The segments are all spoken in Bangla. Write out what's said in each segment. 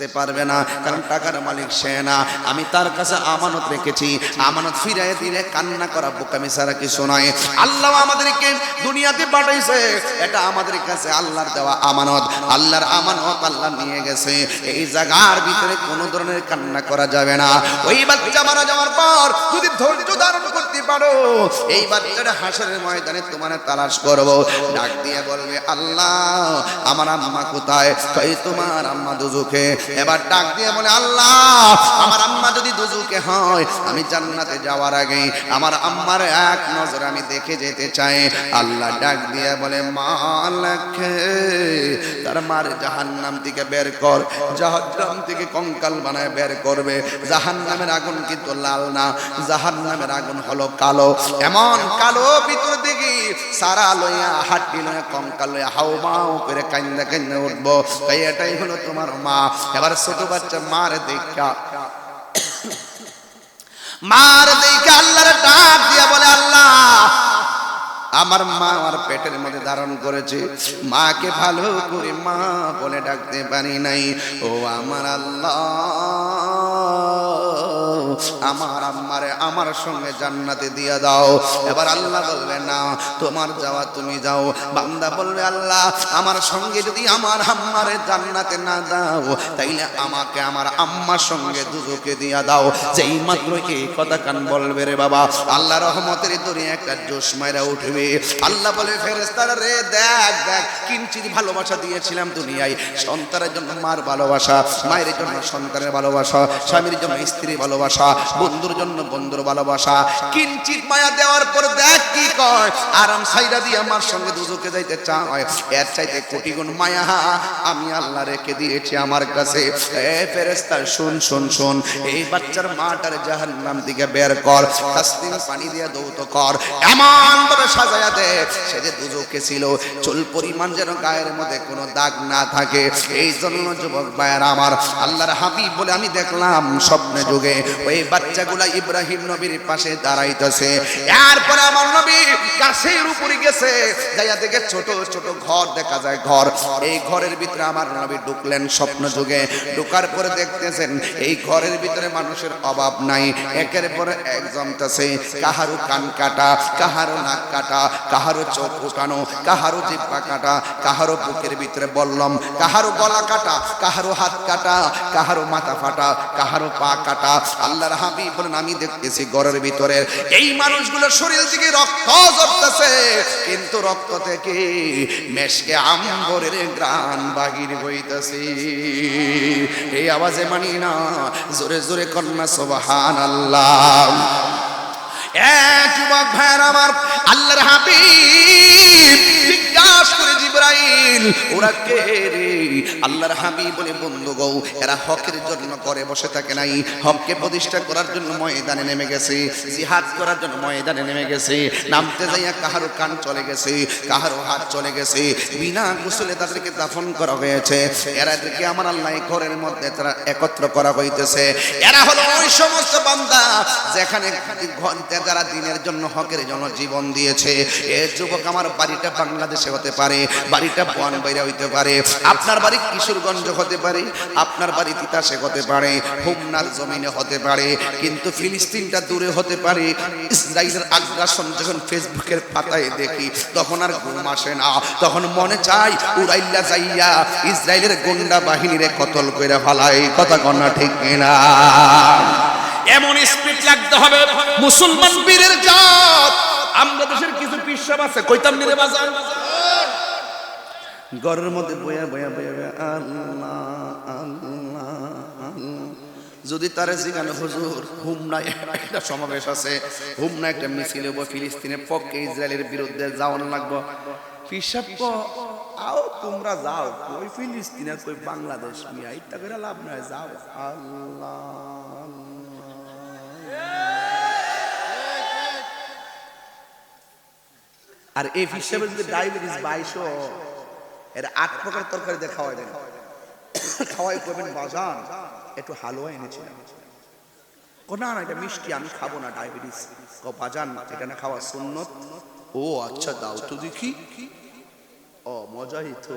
করতে পারবে না, কারণ টাকার মালিক সে না। আমি তার কাছে আমানত রেখেছি, আমানত ফিরাই দিলে কান্না করা বোকামি ছাড়া কিছু নয়। আল্লাহ আমাদেরকে দুনিয়াতে পাঠাইছে, এটা আমাদের কাছে আল্লাহর দেওয়া আমানত। আল্লাহর আমানত আল্লাহ নিয়ে গেছে। এই জায়গার ভিতরে কোনো ধরনের কান্না করা যাবে না। ওই বাচ্চা মারা যাওয়ার পর যদি ধৈর্য ধারণ করতে পারো, এই বাচ্চাটা হাসরের ময়দানে তোমার তালাশ করব। ডাক দিয়ে বলবে, আল্লাহ, আমার আম্মা কোথায়? কই তোমার আম্মা দুজুকে এবার ডাক দিয়ে বলে, আল্লাহ, আমার আম্মা যদি দুজুকে হয়, আমি জান্নাতে যাওয়ার আগে আমার আম্মার এক নজর আমি দেখে যেতে চাই। আল্লাহ ডাক দিয়ে বলে মালকে তার মার জাহান্নাম থেকে বের কর, জাহান্নাম থেকে কঙ্কাল বানায় বের করবে। জাহান্নামের আগুন কিন্তু লাল না, জাহান্নামের আগুন হলো কালো। এমন কালো ভিতর দিকে সারা লইয়া, হাড্ডি লইয়া, কঙ্কাল লইয়া হাও মাও করে কান্দা কান্দা উঠবো। তাই এটাই হলো তোমার মা। এবার ছোট বাচ্চা মার দেখা। মার দেখা, আল্লাহর ডাক দিয়া বলে, আল্লাহ, আমার মা আমার পেটের মধ্যে ধারণ করেছে। মাকে ভালো করে মা বলে ডাকতে পারি নাই। ও আমার আল্লাহ আমার আম্মারে আমার সঙ্গে জান্নাতে দিয়া দাও। এবার আল্লাহ বলবে, না, তোমার যাওয়া তুমি যাও। বান্দা বলবে, আল্লাহ, আমার সঙ্গে যদি আমার আম্মারে জান্নাতে না দাও, তাইলে আমাকে আমার আম্মার সঙ্গে দুজকে দিয়া দাও। যেই মাত্র এই কথা কান বলবে রে বাবা, আল্লাহ রহমতের দরে একটা জোশ মাইরা উঠবে। আল্লাহ বলে ফেরেস্তারা রে, দেখ দেখ, কিঞ্চিত ভালোবাসা দিয়েছিলাম দুনিয়ায়। সন্তানের জন্য মার ভালোবাসা, মায়ের জন্য সন্তানের ভালোবাসা, স্বামীর জন্য স্ত্রীর ভালোবাসা বন্ধুর জন্য বন্ধুর ভালোবাসা। কিঞ্চিত মায়া দেওয়ার পর দেখ কি কয়, আরাম সাইরা দিয়ে আমার সঙ্গে দুজকে যাইতে চায়। এর চাইতে কোটি গুণ মায়া আমি আল্লাহ রেখে দিয়েছি আমার কাছে। এ ফেরেস্তার শুন শুন শুন। এই বাচ্চার মাটার জাহান্নাম দিকে বের কর। তাসলিম পানি দিয়ে দৌত কর। এমন ভাবে সাজায়া দে। সে যে দুজকে ছিল, চুল পরিমাণ যেন গায়ের মধ্যে কোনো দাগ না থাকে। এই জন্য যুবক ভাইয়ের আমার আল্লাহর হাবিব বলে আমি দেখলাম স্বপ্নে যুগে ওই বাচ্চাগুলা ইব্রাহিম নবীর পাশে দাঁড়াইতেছে। আমার নবী গাছের উপরে গেছে, যাইয়া দেখে ছোট ছোট ঘর দেখা যায় ঘর। এই ঘরের ভিতরে আমার নবী ঢুকলেন স্বপ্ন যুগে। ঢুকার পরে দেখতেছেন, এই ঘরের ভিতরে মানুষের অভাব নাই। একের পরে এক জমতেছে, কাহারো কান কাটা, কাহারো নাক কাটা, কাহারো চোখ উঠানো, কাহারো জিব্বা কাটা, কাহারো বুকের ভিতরে বললাম, কাহারো গলা কাটা, কাহারো হাত কাটা, কাহারো মাথা ফাটা, কাহারো পা কাটা। আল্লাহর হাবিব বলেন, আমি দেখতেছি ঘরের ভিতরে এই মানুষগুলোর শরীর থেকে রক্ত ঝরতেছে। কিন্তু রক্ত থেকে মেশকে আম্বরের গ্রান বাগির হইতেছে। এই আওয়াজে মানি না, জোরে জোরে কন্যা সোবাহান আল্লাহ এক যুবক ভাইয়ের আমার আল্লাহর হাবিব জিজ্ঞাসা করে জিব্রাইল ওরা কে রে? আল্লাহর হাবিব বলে, বন্ধু গো, এরা হকের জন্য করে বসে থাকে নাই। হককে প্রতিষ্ঠা করার জন্য ময়দানে নেমে গেছে। জিহাদ করার জন্য ময়দানে নেমে গেছে। নামতে যাইয়া কাহারো কান চলে গেছে, কাহারো হাত চলে গেছে। বিনা গোসলে তাদেরকে দাফন করা হয়েছে। এরাদেরকে আমার আল্লাহ ঘরের মধ্যে তারা একত্র করা হইতেছে। এরা হলো ওই সমস্ত বান্দা যেখানে ঘণ্টা যারা দিনের জন্য হকের জন্য জীবন দিয়েছে। এ যুবক আমার বাড়িটা বাংলাদেশে হতে পারে। বাড়িটা বন বাইরে হইতে পারে। আপনার বাড়ি কিশোরগঞ্জ হতে পারে, আপনার বাড়ি তিতাসে হতে পারে হোমনার জমিনে হতে পারে, কিন্তু ফিলিস্তিনটা দূরে হতে পারে। ইসরায়েলের আগ্রাসন যখন ফেসবুকের পাতায় দেখি, তখন আর ঘুম আসে না। তখন মনে চাই উড়াইল্লা যাইয়া ইসরায়েলের গুন্ডা বাহিনীরে কতল করে ফালাই। কথা কন্যা ঠিক কিনা? এমন স্পিড লাগতে হবে। মুসলমান বীরের জাত। আমরা দেশের কিছু পিসাব আছে, কইতাম নিরে বাজার? ঘরের মধ্যে বয়া বয়া বয়া বয়া, আল্লাহ আল্লাহ। যদি তারা জিগানো হুজুর, হুমনা একটা সমাবেশ আছে, হুমনা একটা মিছিল হব ফিলিস্তিনের পক্ষে ইসরায়েলের বিরুদ্ধে যাওয়ানো লাগবো পিসাব আও তোমরা যাও, কই ফিলিস্তিনের কই বাংলাদেশ মিয়া ইত্যা করে লাভ নাই, যাও আর এই হিসাবে যদি ডায়াবেটিস বাইশো এর আট প্রকার তরকারি দিয়ে খাওয়াই দেন। খাওয়াই করবেন বাজান একটু হালুয়া এনেছিলাম না না, এটা মিষ্টি, আমি খাব না, ডায়াবেটিস। ক বাজান, এটা না খাওয়া সুন্নত। ও আচ্ছা দাও তো দেখি। ও, মজাই তো।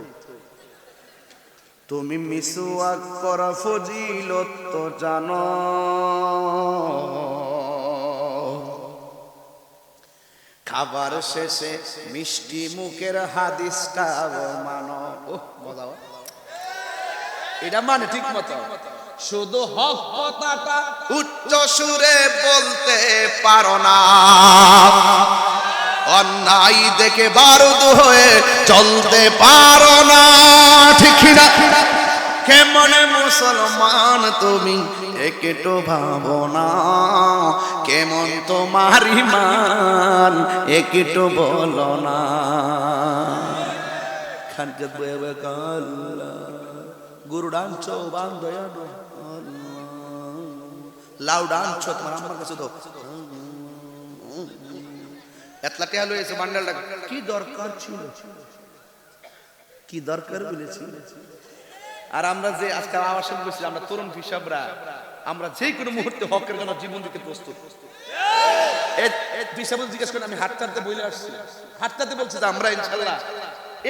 তুমি মিসুয়াক করা ফজিলত তো জানো। খাবার শেষে মিষ্টি মুখের হাদিসটা মানো। এটা মানে ঠিক মতো। শুধু হক কথাটা উচ্চ সুরে বলতে পারো না। অন্যায় দেখে বারুদ হয়ে চলতে পারো না। ঠিক না? কেমন মুসলমান তুমি? একটু ভাবো না। কেমন তোমার ইমান? একটু বলো না। খানকে বয়ে কাল্লা গুরু ডাঞ্চ বান্ধয়ানো লাউ ডাঞ্চ তোমার আমার কাছে তো এতলা টেহাল হয়েছে বান্ডালটা কি দরকার ছিল? কি দরকার বলেছি? আর আমরা যে আজকাল আবাসন করছি, আমরা তরুণ হিসাবরা, আমরা যে কোনো মুহূর্তে হকের জন্য জীবন দিতে প্রস্তুত।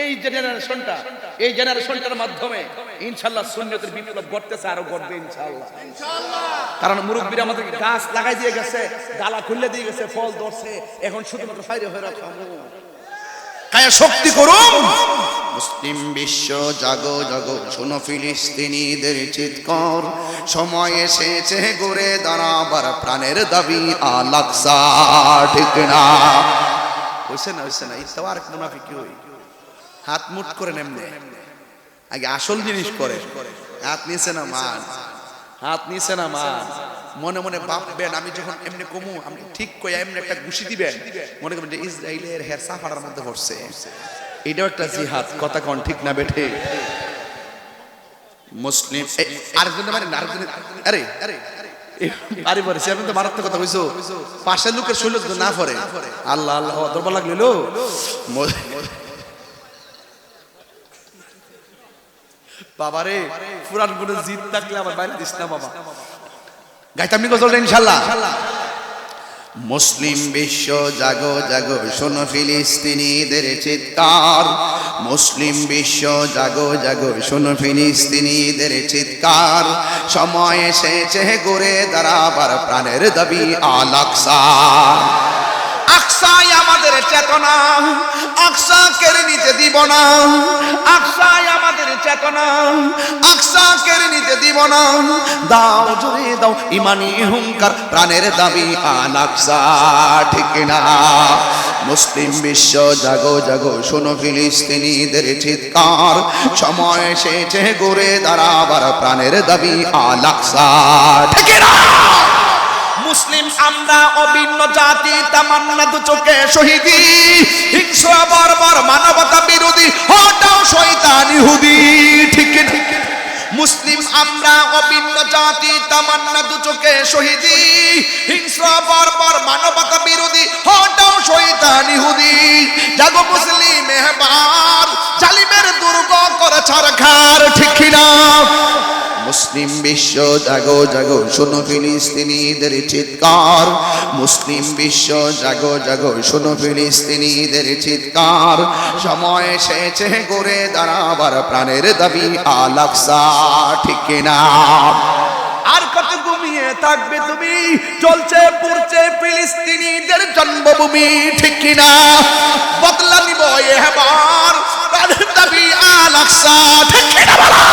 এই জেনারেশনটা এই মাধ্যমে আরও ইনশাল্লাহ। কারণ মুরব্বীরা আমাদেরকে গাছ লাগাই দিয়ে গেছে, ডালা খুলে দিয়ে গেছে, ফল ধরছে, এখন শুধুমাত্র হয়ে রাখা কায়া শক্তি করুন। মুসলিম বিশ্ব, জাগো জাগো, শোনো ফিলিস্তিনিদের চিৎকার। সময় এসেছে ঘুরে দাঁড়াবার, প্রাণের দাবি আলাকসা ঠিক না? হইছে না হইছে না ইচ্ছা আর মুনাফিকি হই। হাত মুট করে নেমনে আগে আসল জিনিস করে হাত নিছে না মান হাত নিছে না মান মনে মনে ভাববেন, আমি যখন এমনি কমু আমি ঠিক কই এমনি একটা ঘুষি দিবেন, মনে করবেন যে ইসরায়েলের হের সাফারার মধ্যে পড়ছে। এটাও একটা জিহাদ, কথা কোন ঠিক না বেঠে? মুসলিম আরেকজন মানে আরেকজন আরে আরে আরে বলে সে তো মারাত্মক কথা কইছো। পাশের লোকের শৈল না পড়ে। আল্লাহ আল্লাহ দরবার লাগল বাবারে, পুরান কোন জিত থাকলে আমার বাইরে দিস না, বাবা। গাইতাম নি গজলটা ইনশাল্লাহ মুসলিম বিশ্ব জাগো জাগো, শোনো ফিলিস্তিনিদের চিৎকার। মুসলিম বিশ্ব জাগো জাগো, শোনো ফিলিস্তিনিদের চিৎকার। সময় এসেছে ঘুরে দাঁড়াবার প্রাণের দাবি আলাকসা আকসাই আমাদের চেতনা, আকসা কেড়ে নিতে দিব না। আকসাই আমাদের চেতনা, আকসা কেড়ে নিতে দাও জুড়ে দাও, ইমানি হুঙ্কার, প্রাণের দাবি ঠিক না মুসলিম বিশ্ব, জাগো জাগো, শোনো ফিলিস্তিনিদের চিৎকার। সময় এসেছে দাঁড়াবার প্রাণের দাবি আল আকসা ঠিক না মুসলিম আমরা অভিন্ন জাতি, তামান্না দু চোখে শহীদি হিংস্র, বর্বর, মানবতা বিরোধী, হটাও শয়তান ইহুদি। ঠিক ঠিক মুসলিম আমরা অভিন্ন জাতি, তামান্না দু চোখে শহীদি। হিংস্র, বর্বর মানবতা বিরোধী, হটাও শহীদা ইহুদি। জাগো মুসলিম এবার জালিমের দুর্গ করে ছাড়খার, ঠিক না মুসলিম বিশ্ব জাগো জাগো, শোনো ফিলিস্তিনিদের চিৎকার। মুসলিম বিশ্ব জাগো জাগো, শোনো ফিলিস্তিনিদের চিৎকার। সময় এসেছে ঘুরে দাঁড়াবার প্রাণের দাবি আলাকসা ঠিক না আর কত ঘুমিয়ে থাকবে তুমি? চলছে, পড়ছে ফিলিস্তিনিদের জন্মভূমি, ঠিক না বদলা নিব এবার দাবি আলাকসা ঠিক না বলা?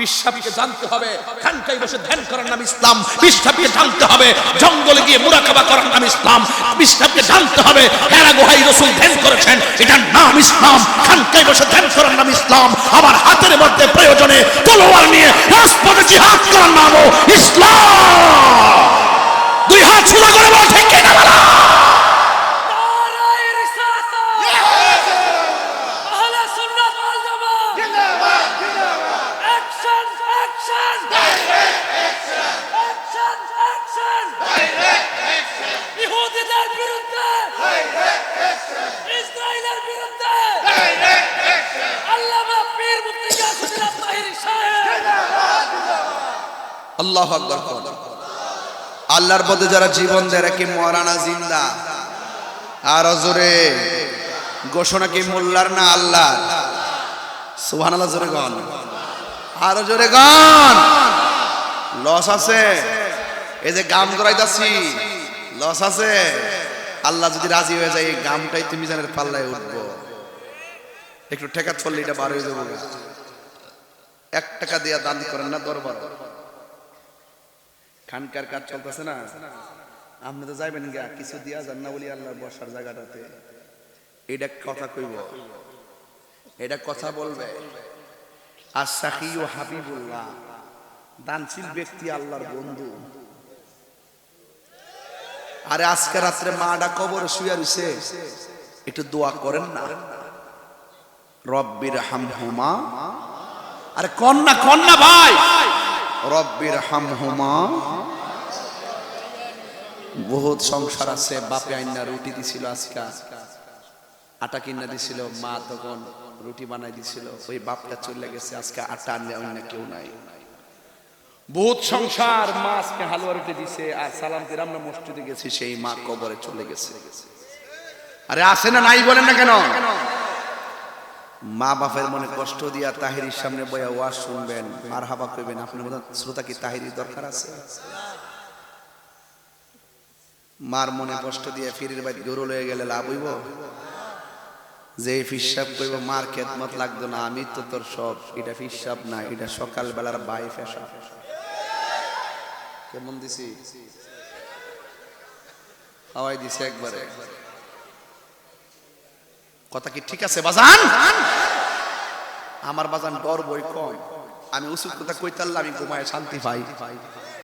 পিসাবকে জানতে হবে। খানকাই বসে ধ্যান করার নাম ইসলাম। পিসাবকে জানতে হবে। জঙ্গলে গিয়ে মুরাকাবা করার নাম ইসলাম। পিসাবকে জানতে হবে, হেরা গোহাই রসুল ধ্যান করেছেন, এটার নাম ইসলাম। খানকাই বসে ধ্যান করার নাম ইসলাম। আবার হাতের মধ্যে প্রয়োজনে তলোয়ার নিয়ে রাজপথে জিহাদ করার নামও ইসলাম। দুই হাত সোজা করে আল্লাহ আল্লাহর পথে যারা জীবন দেয়, এরা কি মরানা জিন্দা? আর অজরে ঘোষণা কি মোল্লার না আল্লাহ সুবহানাল্লাহ, জোরে গন আরও জোরে গন লস আছে। এই যে গাম করাইতাছি লস আছে। আল্লাহ যদি রাজি হয়ে যায়, এই গামটাই তুমি জানের পাল্লায় উঠবো। একটু ঠেকা চললে এটা বার হয়ে যাব এক টাকা দিয়া দান করেন না দরবার। খানকার কাজ চলতেছে না। আপনি তো যাইবেন গা কিছু দিয়া যান না বলি আল্লাহ বসার জায়গাটাতে। এটা কথা কইব। এটা কথা বলবে। আর সাকি ও হাবিবুল্লাহ, দানশীল ব্যক্তি আল্লাহর বন্ধু। আরে আজকে রাত্রে মাটা কবর শুয়ে রইছে। একটু দোয়া করেন না। রব্বির হামহুমা। আরে কন্যা কন্যা ভাই। রব্বির হামহুমা। বহুত সংসার আছে, বাপে আইনা রুটি দিছিল আজকে। আটা কিনা দিছিল, মা তখন রুটি বানাই দিছিল, ওই বাপটা চলে গেছে, আজকে আটা আনলে অন্য কেউ নাই। বহুত সংসার, মা আজকে হালুয়া রুটি দিছে, আর সালাম দিলাম না মসজিদে গেছি, সেই মা কবরে চলে গেছে। আরে আসে না নাই বলেন না কেন? মা বাপের মনে কষ্ট দিয়া তাহিরির সামনে বয়া ওয়াজ শুনবেন আর হাবা করবেন আপনার মতো শ্রোতা কি তাহিরির দরকার আছে? মার মনে কষ্ট দিয়ে ফিরির বাড়ি গরু লয়ে গেলে লাভ হইব? যে ফিসাব কইব, মার খেদমত লাগতো না, আমি তো তোর সব, এটা ফিসাব না, এটা সকাল বেলার বাই ফেসা কেমন দিছি? হাওয়াই দিছে একবারে। কথা কি ঠিক আছে, বাজান? আমার বাজান ডর বই কম। আমি উচিত কথা কইতাল্লা, আমি ঘুমায় শান্তি পাই।